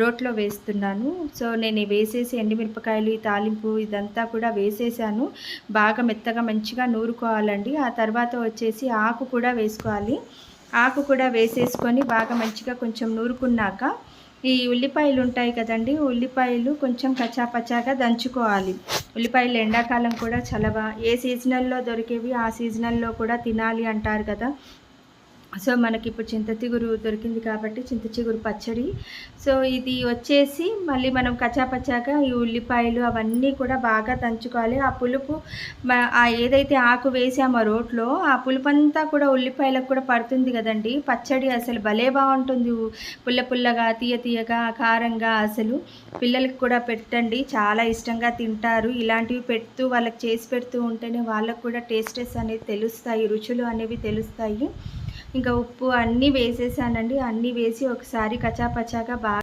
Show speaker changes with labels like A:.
A: రోట్లో వేస్తున్నాను. సో నేను వేసేసి ఎండుమిరపకాయలు ఈ తాలింపు ఇదంతా కూడా వేసేసాను. బాగా మెత్తగా మంచిగా నూరుకోవాలండి. ఆ తర్వాత వచ్చేసి ఆకు కూడా వేసుకోవాలి. ఆకు కూడా వేసేసుకొని బాగా మంచిగా కొంచెం నూరుకున్నాక ఈ ఉల్లిపాయలు ఉంటాయి కదండి ఉల్లిపాయలు కొంచెం కచ్చాపచ్చాగా దంచుకోవాలి. ఉల్లిపాయలు ఎండాకాలం కూడా చలవ ఏ సీజనల్లో దొరికేవి ఆ సీజనల్లో కూడా తినాలి అంటారు కదా. సో మనకి ఇప్పుడు చింత చిగురు దొరికింది కాబట్టి చింత చిగురు పచ్చడి. సో ఇది వచ్చేసి మళ్ళీ మనం కచ్చాపచ్చాక ఈ ఉల్లిపాయలు అవన్నీ కూడా బాగా దంచుకోవాలి. ఆ పులుపు ఆ ఏదైతే ఆకు వేసామో రోట్లో ఆ పులుపు అంతా కూడా ఉల్లిపాయలకు కూడా పడుతుంది కదండి. పచ్చడి అసలు భలే బాగుంటుంది. పుల్ల పుల్లగా తీయ తీయగా కారంగా అసలు. పిల్లలకి కూడా పెట్టండి. చాలా ఇష్టంగా తింటారు. ఇలాంటివి పెడుతూ వాళ్ళకి చేసి పెడుతూ ఉంటేనే వాళ్ళకు కూడా టేస్టెస్ అనేది తెలుస్తాయి రుచులు అనేవి తెలుస్తాయి. ఇంకా ఉప్పు అన్నీ వేసేసానండి. అన్నీ వేసి ఒకసారి కచాపచాగా బాగా